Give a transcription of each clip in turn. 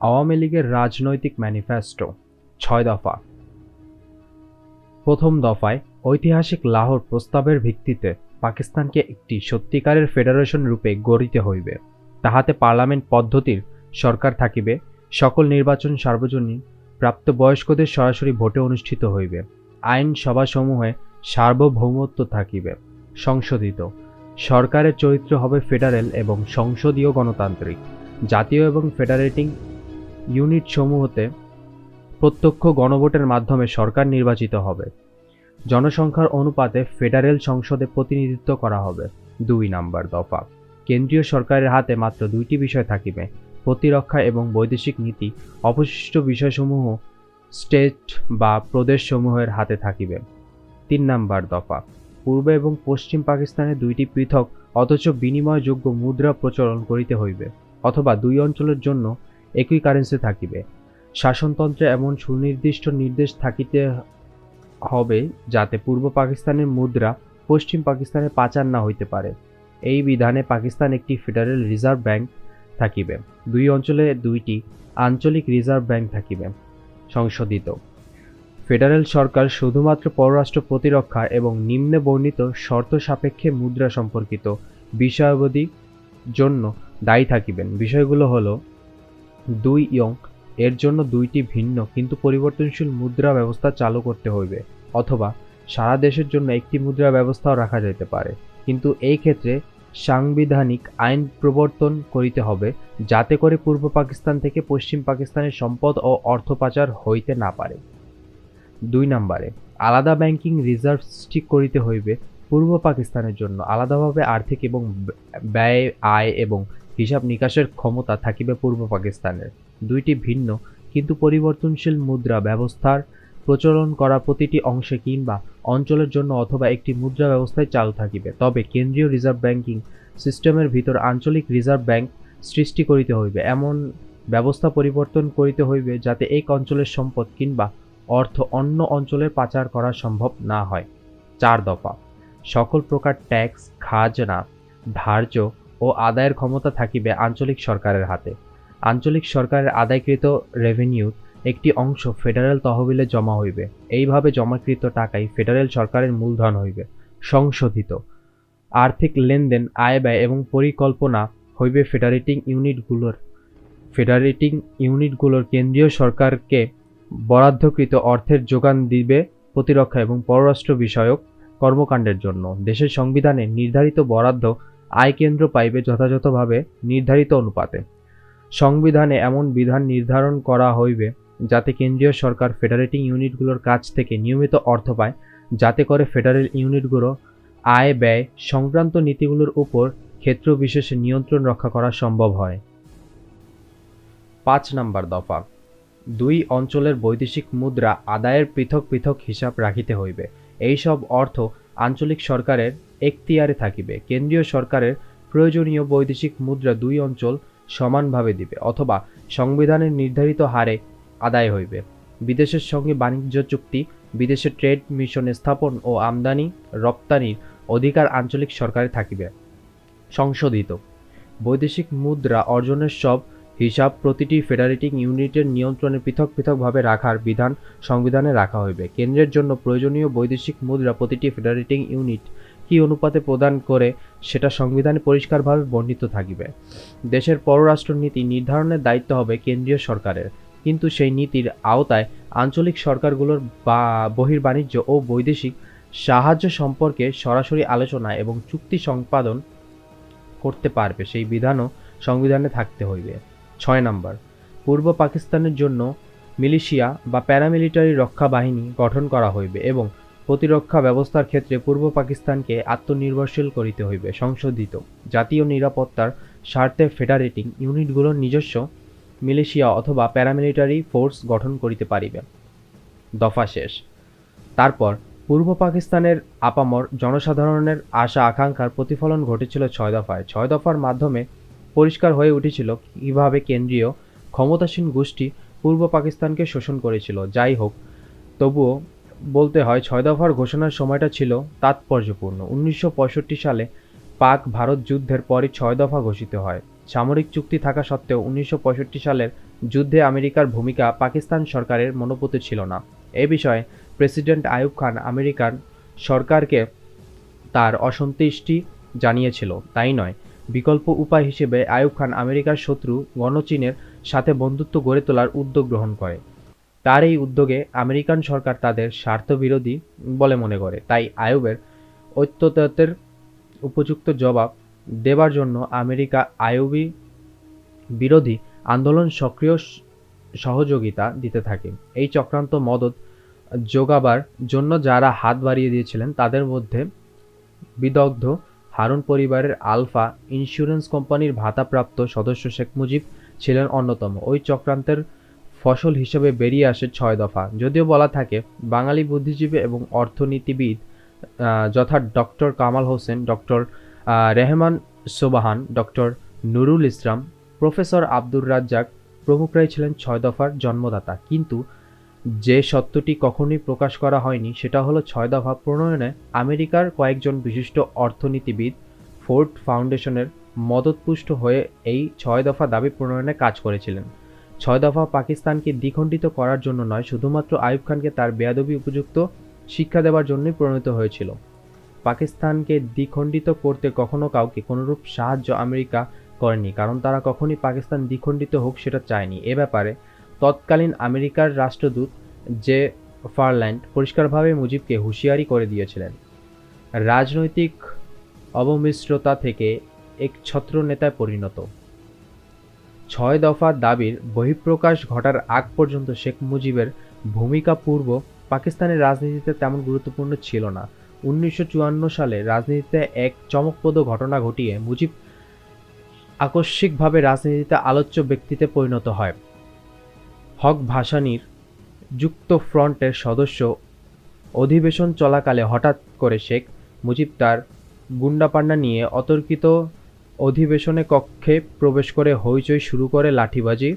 আওয়ামী লীগের রাজনৈতিক ম্যানিফেস্টো, ছয় দফা। প্রথম দফায় ঐতিহাসিক লাহোর প্রস্তাবের ভিত্তিতে পাকিস্তানকে একটি সত্যিকারের ফেডারেশন রূপে গড়িতে হইবে। তাহাতে পার্লামেন্ট পদ্ধতির সরকার থাকিবে, সকল নির্বাচন সার্বজনীন, প্রাপ্তবয়স্কদের সরাসরি ভোটে অনুষ্ঠিত হইবে, আইন সভাসমূহে সার্বভৌমত্ব থাকিবে, সংশোধিত। সরকারের চরিত্র হবে ফেডারেল এবং সংসদীয় গণতান্ত্রিক, জাতীয় এবং ফেডারেটিং ইউনিট সমূহতে প্রত্যক্ষ গণভোটের মাধ্যমে সরকার নির্বাচিত হবে। জনসংখ্যার অনুপাতে ফেডারেল সংসদে প্রতিনিধিত্ব করা হবে দুই নাম্বার দফা। কেন্দ্রীয় সরকারের হাতে মাত্র দুইটি বিষয় থাকিবে, প্রতিরক্ষা এবং বৈদেশিক নীতি। অবশিষ্ট বিষয়সমূহ স্টেট বা প্রদেশসমূহের হাতে থাকিবে। তিন নাম্বার দফা। পূর্ব এবং পশ্চিম পাকিস্তানে দুইটি পৃথক, অথচ বিনিময়যোগ্য মুদ্রা প্রচলন করিতে হইবে, অথবা দুই অঞ্চলের জন্য একই কারেন্সি থাকিবে। শাসনতন্ত্রে এমন সুনির্দিষ্ট নির্দেশ থাকিতে হবে যাতে পূর্ব পাকিস্তানের মুদ্রা পশ্চিম পাকিস্তানে পাচার না হইতে পারে। এই বিধানে পাকিস্তান একটি ফেডারেল রিজার্ভ ব্যাংক থাকিবে। দুই অঞ্চলে দুইটি আঞ্চলিক রিজার্ভ ব্যাংক থাকিবে। সংশোধিত। ফেডারেল সরকার শুধুমাত্র পররাষ্ট্র প্রতিরক্ষা এবং নিম্নে বর্ণিত শর্ত সাপেক্ষে মুদ্রা সম্পর্কিত বিষয়াবধি জন্য দায়ী থাকিবেন। বিষয়গুলো হলো দুই ইয়ং, এর জন্য দুইটি ভিন্ন কিন্তু পরিবর্তনশীল মুদ্রা ব্যবস্থা চালু করতে হইবে, অথবা সারা দেশের জন্য একটি মুদ্রা ব্যবস্থাও রাখা যেতে পারে। কিন্তু এই ক্ষেত্রে সাংবিধানিক আইন প্রবর্তন করিতে হবে, যাতে করে পূর্ব পাকিস্তান থেকে পশ্চিম পাকিস্তানের সম্পদ ও অর্থ পাচার হইতে না পারে। দুই নম্বরে, আলাদা ব্যাংকিং রিজার্ভ সৃষ্টি করিতে হইবে পূর্ব পাকিস্তানের জন্য, আলাদাভাবে আর্থিক এবং ব্যয়, আয় এবং হিসাব নিকাশের ক্ষমতা থাকিবে পূর্ব পাকিস্তানের। দুইটি ভিন্ন, কিন্তু পরিবর্তনশীল মুদ্রা ব্যবস্থার প্রচলন করা প্রতিটি অংশে কিংবা অঞ্চলের জন্য অথবা একটি মুদ্রা ব্যবস্থায় চালু থাকিবে। তবে কেন্দ্রীয় রিজার্ভ ব্যাংকিং সিস্টেমের ভিতর আঞ্চলিক রিজার্ভ ব্যাংক সৃষ্টি করিতে হইবে। এমন ব্যবস্থা পরিবর্তন করিতে হইবে যাতে এক অঞ্চলের সম্পদ কিংবা অর্থ অন্য অঞ্চলে পাচার করা সম্ভব না হয়। চার দফা। সকল প্রকার ট্যাক্স, খাজনা, ধার্য ও আদায়ের ক্ষমতা থাকিবে আঞ্চলিক সরকারের হাতে। আঞ্চলিক সরকারের আদায়কৃত রেভিনিউ একটি অংশ ফেডারেল তহবিলে জমা হইবে। এইভাবে জমাকৃত টাকাই ফেডারেল সরকারের মূলধন হইবে, সংশোধিত। আর্থিক লেনদেন, আয় ব্যয় এবং পরিকল্পনা হইবে ফেডারেটিং ইউনিটগুলোর। ফেডারেটিং ইউনিটগুলোর কেন্দ্রীয় সরকারকে বরাদ্দকৃত অর্থের যোগান দিবে প্রতিরক্ষা এবং পররাষ্ট্র বিষয়ক কর্মকাণ্ডের জন্য। দেশের সংবিধানে নির্ধারিত বরাদ্দ আয় কেন্দ্র পাইবে যথাযথভাবে নির্ধারিত অনুপাতে। সংবিধানে এমন বিধান নির্ধারণ করা হইবে যাতে কেন্দ্রীয় সরকার ফেডারেটিং ইউনিটগুলোর কাছ থেকে নিয়মিত অর্থ পায়, যাতে করে ফেডারেল ইউনিটগুলো আয়, ব্যয় সংক্রান্ত নীতিগুলোর উপর ক্ষেত্র বিশেষে নিয়ন্ত্রণ রক্ষা করা সম্ভব হয়। পাঁচ নাম্বার দফা। দুই অঞ্চলের বৈদেশিক মুদ্রা আদায়ের পৃথক পৃথক হিসাব রাখিতে হইবে। এইসব অর্থ আঞ্চলিক সরকারের এখতিয়ারে থাকিবে। কেন্দ্রীয় সরকারের প্রয়োজনীয় বৈদেশিক মুদ্রা দুই অঞ্চল সমানভাবে দিবে অথবা সংবিধানের নির্ধারিত হারে আদায় হইবে। বিদেশের সঙ্গে বাণিজ্য চুক্তি, বিদেশে ট্রেড মিশন স্থাপন ও আমদানি, রপ্তানির অধিকার আঞ্চলিক সরকারে থাকিবে। সংশোধিত। বৈদেশিক মুদ্রা অর্জনের সব হিসাব প্রতিটি ফেডারেটিং ইউনিটের নিয়ন্ত্রণে পৃথক পৃথকভাবে রাখার বিধান সংবিধানে রাখা হইবে। কেন্দ্রের জন্য প্রয়োজনীয় বৈদেশিক মুদ্রা প্রতিটি ফেডারেটিং ইউনিট কি অনুপাতে প্রদান করে সেটা সংবিধানে পরিষ্কারভাবে বর্ণিত থাকিবে। দেশের পররাষ্ট্র নীতি নির্ধারণের দায়িত্ব হবে কেন্দ্রীয় সরকারের। কিন্তু সেই নীতির আওতায় আঞ্চলিক সরকারগুলোর বা বহির্বাণিজ্য ও বৈদেশিক সাহায্য সম্পর্কে সরাসরি আলোচনা এবং চুক্তি সম্পাদন করতে পারবে সেই বিধানও সংবিধানে থাকতে হইবে। ছয় নম্বর, পূর্ব পাকিস্তানের জন্য মিলিশিয়া বা প্যারামিলিটারি রক্ষা বাহিনী গঠন করা হইবে এবং প্রতিরক্ষা ব্যবস্থার ক্ষেত্রে পূর্ব পাকিস্তানকে আত্মনির্ভরশীল করিতে হইবে, সংশোধিত। জাতীয় নিরাপত্তার স্বার্থে ফেডারেটিং ইউনিটগুলোর নিজস্ব মিলিশিয়া অথবা প্যারামিলিটারি ফোর্স গঠন করিতে পারিবে। দফা শেষ। তারপর পূর্ব পাকিস্তানের আপামর জনসাধারণের আশা আকাঙ্ক্ষার প্রতিফলন ঘটেছিল ছয় দফায়। ছয় দফার মাধ্যমে পরিষ্কার হয়ে উঠেছিল কীভাবে কেন্দ্রীয় ক্ষমতাসীন গোষ্ঠী পূর্ব পাকিস্তানকে শোষণ করেছিল। যাই হোক, তবুও বলতে হয়, ছয় দফার ঘোষণার সময়টা ছিল তাৎপর্যপূর্ণ। উনিশশো পঁয়ষট্টি সালে পাক ভারত যুদ্ধের পরই ছয় দফা ঘোষিত হয়। সামরিক চুক্তি থাকা সত্ত্বেও উনিশশো পঁয়ষট্টি সালের যুদ্ধে আমেরিকার ভূমিকা পাকিস্তান সরকারের মনোপুত ছিল না। এ বিষয়ে প্রেসিডেন্ট আইয়ুব খান আমেরিকান সরকারকে তার অসন্তুষ্টি জানিয়েছিল। তাই নয়, বিকল্প উপায় হিসেবে আইয়ুব খান আমেরিকার শত্রু গণচীনের সাথে বন্ধুত্ব গড়ে তোলার উদ্যোগ গ্রহণ করে। তার এই উদ্যোগে আমেরিকান সরকার তাদের স্বার্থবিরোধী বলে মনে করে। তাই আইয়ুবের ঐত্যতের উপযুক্ত জবাব দেবার জন্য আমেরিকা আইয়ুবী বিরোধী আন্দোলন সক্রিয় সহযোগিতা দিতে থাকে। এই চক্রান্ত মদত যোগাবার জন্য যারা হাত বাড়িয়ে দিয়েছিলেন, তাদের মধ্যে বিদগ্ধ হারুন পরিবারের আলফা ইন্স্যুরেন্স কোম্পানির ভাতাপ্রাপ্ত সদস্য শেখ মুজিব ছিলেন অন্যতম। ওই চক্রান্তের ফসল হিসেবে বেরিয়ে আসে ছয় দফা। যদিও বলা থাকে, বাঙালি বুদ্ধিজীবী এবং অর্থনীতিবিদ যথা doctor Kamal Hossain, doctor Rehman Sobhan, doctor Nurul Islam, professor Abdur Razzaq প্রমুখরাই ছিলেন ছয় দফার জন্মদাতা। কিন্তু যে সত্যটি কখনোই প্রকাশ করা হয়নি, সেটা হলো ছয় দফা প্রণয়নে আমেরিকার কয়েকজন বিশিষ্ট অর্থনীতিবিদ ফোর্ড ফাউন্ডেশনের মদতপুষ্ট হয়ে এই ছয় দফা দাবি প্রণয়নে কাজ করেছিলেন। ছয় দফা পাকিস্তানকে দ্বিখণ্ডিত করার জন্য নয়, শুধুমাত্র আইয়ুব খানকে তার বেয়াদবি উপযুক্ত শিক্ষা দেওয়ার জন্যই প্রণীত হয়েছিল। পাকিস্তানকে দ্বিখণ্ডিত করতে কখনো কাউকে কোনোরূপ সাহায্য আমেরিকা করেনি, কারণ তারা কখনই পাকিস্তান দ্বিখণ্ডিত হোক সেটা চায়নি। এ ব্যাপারে তৎকালীন আমেরিকার রাষ্ট্রদূত জে ফারল্যান্ড পরিষ্কারভাবে মুজিবকে হুঁশিয়ারি করে দিয়েছিলেন। রাজনৈতিক অবমিশ্রতা থেকে এক ছত্র নেতায় পরিণত। ছয় দফা দাবির বহিঃপ্রকাশ ঘটার আগ পর্যন্ত শেখ মুজিবের ভূমিকা পূর্ব পাকিস্তানের রাজনীতিতে তেমন গুরুত্বপূর্ণ ছিল না। উনিশশো চুয়ান্ন সালে রাজনীতিতে এক চমকপ্রদ ঘটনা ঘটিয়ে মুজিব আকস্মিকভাবে রাজনীতিতে আলোচ্য ব্যক্তিতে পরিণত হয়। হক ভাসানির যুক্ত ফ্রন্টের সদস্য অধিবেশন চলাকালে হঠাৎ করে শেখ মুজিব তার গুন্ডাপান্ডা নিয়ে অতর্কিত অধিবেশনে কক্ষে প্রবেশ করে হইচই শুরু করে লাঠিবাজি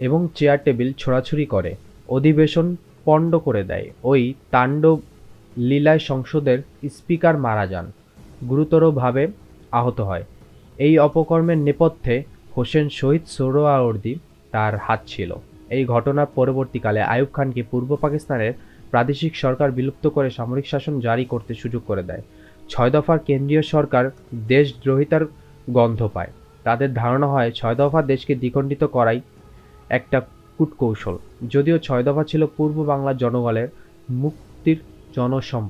এবং চেয়ার টেবিল ছোড়াছুড়ি করে। অধিবেশন পণ্ড করে দেয়। ওই তাণ্ডব লীলায় সংসদের স্পিকার মারা যান। গুরুতরভাবে আহত হয়। এই অপকর্মের নেপথ্যে হোসেন শহীদ সোহরাওয়ার্দী তার হাত ছিল। এই ঘটনার পরবর্তীকালে আইয়ুব খানকে পূর্ব পাকিস্তানের প্রাদেশিক সরকার বিলুপ্ত করে সামরিক শাসন জারি করতে সুযোগ করে দেয়। ছয় দফার কেন্দ্রীয় সরকার দেশদ্রোহিতার গন্ধ পায়। তাদের ধারণা হয় ছয় দফা দেশকে দ্বিখণ্ডিত করাই একটা কূটকৌশল। যদিও ছয় দফা ছিল পূর্ব বাংলার জনগণের মুক্তির জনসম,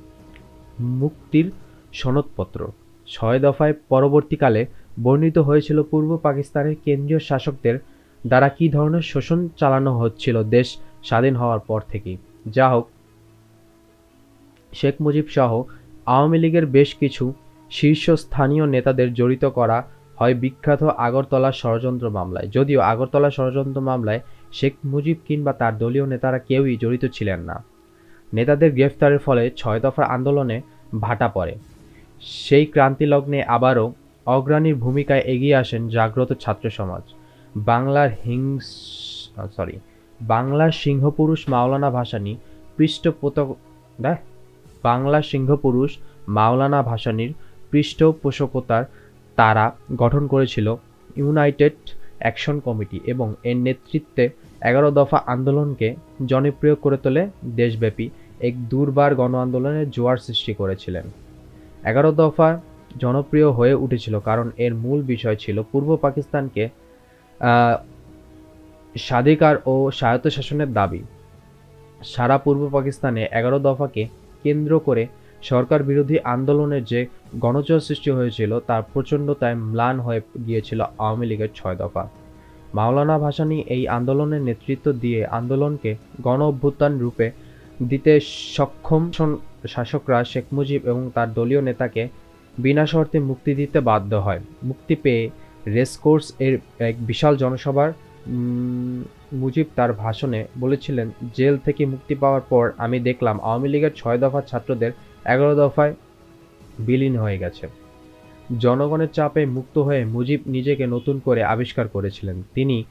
মুক্তির সনদপত্র। ছয় দফায় পরবর্তীকালে বর্ণিত হয়েছিল পূর্ব পাকিস্তানের কেন্দ্রীয় শাসকদের দ্বারা কী ধরনের শোষণ চালানো হচ্ছিল দেশ স্বাধীন হওয়ার পর থেকেই। যা হোক শেখ মুজিব সহ আওয়ামী লীগের বেশ কিছু শীর্ষস্থানীয় নেতাদের জড়িত করা হয় বিখ্যাত আগরতলা ষড়যন্ত্র মামলায়। যদিও আগরতলা ষড়যন্ত্র মামলায় শেখ মুজিব কিংবা তার দলীয় নেতারা কেউই জড়িত ছিলেন না। নেতাদের গ্রেফতারের ফলে ছয় দফার আন্দোলনে ভাটা পড়ে। সেই ক্রান্তি লগ্নে আবারও অগ্রণীর ভূমিকায় এগিয়ে আসেন জাগ্রত ছাত্র সমাজ। বাংলার হিংস সরি, বাংলার সিংহপুরুষ মাওলানা ভাসানী পৃষ্ঠপোষক দেখ বাংলা সিংহপুরুষ মাওলানা ভাসানীর পৃষ্ঠপোষকতার তারা গঠন করেছিল ইউনাইটেড অ্যাকশন কমিটি এবং এর নেতৃত্বে এগারো দফা আন্দোলনকে জনপ্রিয় করে তোলে দেশব্যাপী এক দুর্বার গণ আন্দোলনের জোয়ার সৃষ্টি করেছিলেন। এগারো দফা জনপ্রিয় হয়ে উঠেছিল কারণ এর মূল বিষয় ছিল পূর্ব পাকিস্তানকে স্বাধিকার ও স্বায়ত্তশাসনের দাবি। সারা পূর্ব পাকিস্তানে এগারো দফাকে কেন্দ্র করে সরকার বিরোধী আন্দোলনের যে গণজোয়ার সৃষ্টি হয়েছিল, তার প্রচণ্ডতায় ম্লান হয়ে গিয়েছিল আওয়ামী লীগের ছয় দফা। মাওলানা ভাসানী এই আন্দোলনের নেতৃত্ব দিয়ে আন্দোলনকে গণ অভ্যুত্থান রূপে দিতে সক্ষম শাসকরা শেখ মুজিব এবং তার দলীয় নেতাকে বিনা শর্তে মুক্তি দিতে বাধ্য হয়। মুক্তি পেয়ে রেসকোর্স এর এক বিশাল জনসভার মুজিব তার ভাষণে বলেছিলেন, জেল থেকে মুক্তি পাওয়ার পর আমি দেখলাম আওয়ামী লীগের ছয় দফার ছাত্রদের এগারো দফায় বিলীন হয়ে গেছে। জনগণের চাপে মুক্ত হয়ে মুজিব নিজেকে নতুন করে আবিষ্কার করেছিলেন। তিনি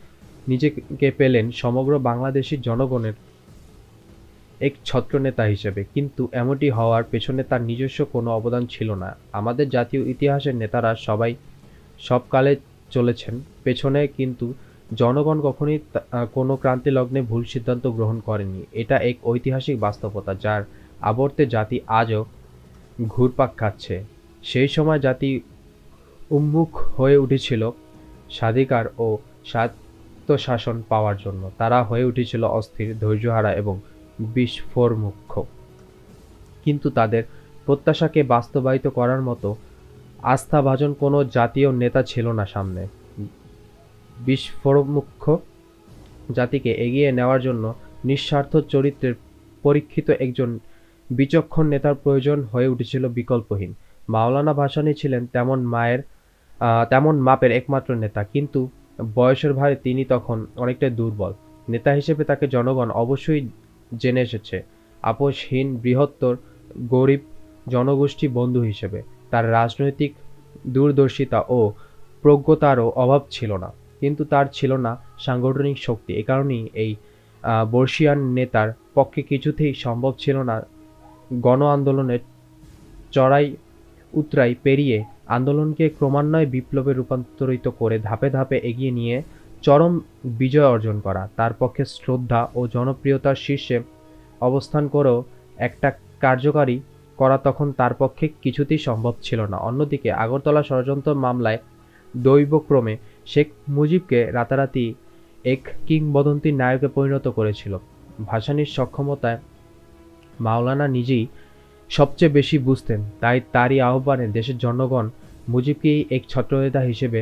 নিজেকে পেলেন সমগ্র বাংলাদেশি জনগণের এক ছত্রনেতা হিসেবে। কিন্তু এমনটি হওয়ার পেছনে তার নিজস্ব কোনো অবদান ছিল না। আমাদের জাতীয় ইতিহাসের নেতারা সবাই সবকালে চলেছেন। পেছনে কিন্তু জনগণ কখনোই কোনো ক্রান্তি লগ্নে ভুল সিদ্ধান্ত গ্রহণ করেনি। এটা এক ঐতিহাসিক বাস্তবতা যার আবর্তে জাতি আজও ঘুরপাক খাচ্ছে। সেই সময় জাতি উন্মুখ হয়ে উঠেছিল স্বাধিকার ও স্বায়ত্তশাসন পাওয়ার জন্য। তারা হয়ে উঠেছিল অস্থির, ধৈর্যহারা এবং বিস্ফোরমুখ্য কিন্তু তাদের প্রত্যাশাকে বাস্তবায়িত করার মতো আস্থাভাজন কোনো জাতীয় নেতা ছিল না সামনে। বিস্ফোরমুখ্য জাতিকে এগিয়ে নেওয়ার জন্য নিঃস্বার্থ চরিত্রের পরীক্ষিত একজন বিচক্ষণ নেতার প্রয়োজন হয়ে উঠেছিল বিকল্পহীন। মাওলানা ভাসানী ছিলেন তেমন মায়ের তেমন মাপের একমাত্র নেতা, কিন্তু বয়সের ভারে তিনি তখন অনেকটাই দুর্বল। নেতা হিসেবে তাকে জনগণ অবশ্যই জেনে এসেছে। আপোষহীন, বৃহত্তর, গরিব জনগোষ্ঠী বন্ধু হিসেবে। তার রাজনৈতিক দূরদর্শিতা ও প্রজ্ঞতারও অভাব ছিল না। কিন্তু তার ছিল না সাংগঠনিক শক্তি। এ কারণেই এই বর্ষিয়ান নেতার পক্ষে কিছুতেই সম্ভব ছিল না গণ আন্দোলনের চড়াই উতরাই পেরিয়ে আন্দোলনকে ক্রমান্বয়ে বিপ্লবে রূপান্তরিত করে ধাপে ধাপে এগিয়ে নিয়ে চরম বিজয় অর্জন করা। তার পক্ষে শ্রদ্ধা ও জনপ্রিয়তার শীর্ষে অবস্থান করেও একটা কার্যকারী করা তখন তার পক্ষে কিছুতেই সম্ভব ছিল না। অন্যদিকে আগরতলা ষড়যন্ত্র মামলায় দৈবক্রমে শেখ মুজিবকে রাতারাতি এক কিংবদন্তির নায়কে পরিণত করেছিল। ভাসানির সক্ষমতায় মাওলানা নিজেই সবচেয়ে বেশি বুঝতেন, তাই তারই আহ্বানে দেশের জনগণ মুজিবকেই এক ছত্রনেতা হিসেবে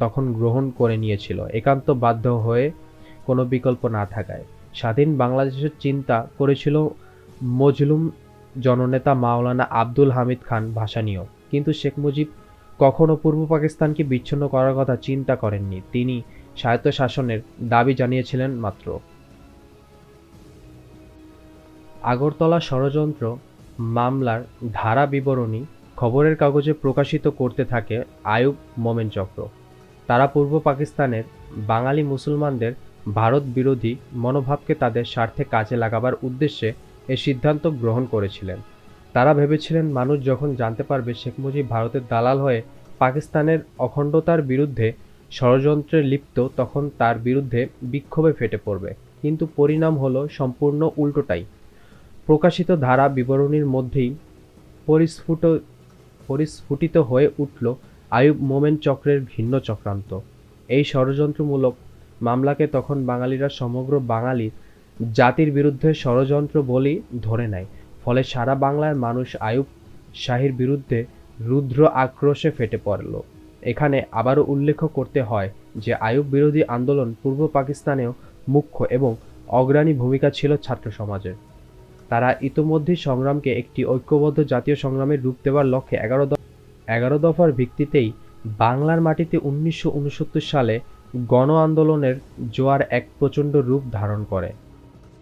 তখন গ্রহণ করে নিয়েছিল। একান্ত বাধ্য হয়ে কোনো বিকল্প না থাকায়। স্বাধীন বাংলাদেশের চিন্তা করেছিল মজলুম জননেতা মাওলানা আব্দুল হামিদ খান ভাসানীয় কিন্তু শেখ মুজিব কখনো পূর্ব পাকিস্তানকে বিচ্ছিন্ন করার কথা চিন্তা করেননি। তিনি স্বায়ত্তশাসনের দাবি জানিয়েছিলেন মাত্র। আগরতলা ষড়যন্ত্র মামলার ধারা বিবরণী খবরের কাগজে প্রকাশিত করতে থাকে আয়ুব মোমেন চক্র। তারা পূর্ব পাকিস্তানের বাঙালি মুসলমানদের ভারত বিরোধী মনোভাবকে তাদের স্বার্থে কাজে লাগাবার উদ্দেশ্যে এ সিদ্ধান্ত গ্রহণ করেছিলেন। তারা ভেবেছিলেন মানুষ যখন জানতে পারবে শেখ মুজিব ভারতের দালাল হয়ে পাকিস্তানের অখণ্ডতার বিরুদ্ধে ষড়যন্ত্রে লিপ্ত, তখন তার বিরুদ্ধে বিক্ষোভে ফেটে পড়বে। কিন্তু পরিণাম হলো সম্পূর্ণ উল্টোটাই। প্রকাশিত ধারা বিবরণীর মধ্যেই পরিস্ফুট পরিস্ফুটিত হয়ে উঠল আয়ুব মোমেন চক্রের ভিন্ন চক্রান্ত। এই ষড়যন্ত্রমূলক মামলাকে তখন বাঙালিরা সমগ্র বাঙালির জাতির বিরুদ্ধে ষড়যন্ত্র বলেই ধরে নেয়। ফলে সারা বাংলার মানুষ আয়ুব শাহীর বিরুদ্ধে রুদ্র আক্রোশে ফেটে পড়ল। এখানে আবারও উল্লেখ করতে হয় যে, আয়ুব বিরোধী আন্দোলন পূর্ব পাকিস্তানেও মুখ্য এবং অগ্রণী ভূমিকা ছিল ছাত্র সমাজের তারা ইতোমধ্যেই সংগ্রামকে একটি ঐক্যবদ্ধ জাতীয় সংগ্রামের রূপ দেওয়ার লক্ষ্যে এগারো এগারো দফার ভিত্তিতেই বাংলার মাটিতে উনিশশো উনসত্তর সালে গণ আন্দোলনের জোয়ার এক প্রচণ্ড রূপ ধারণ করে।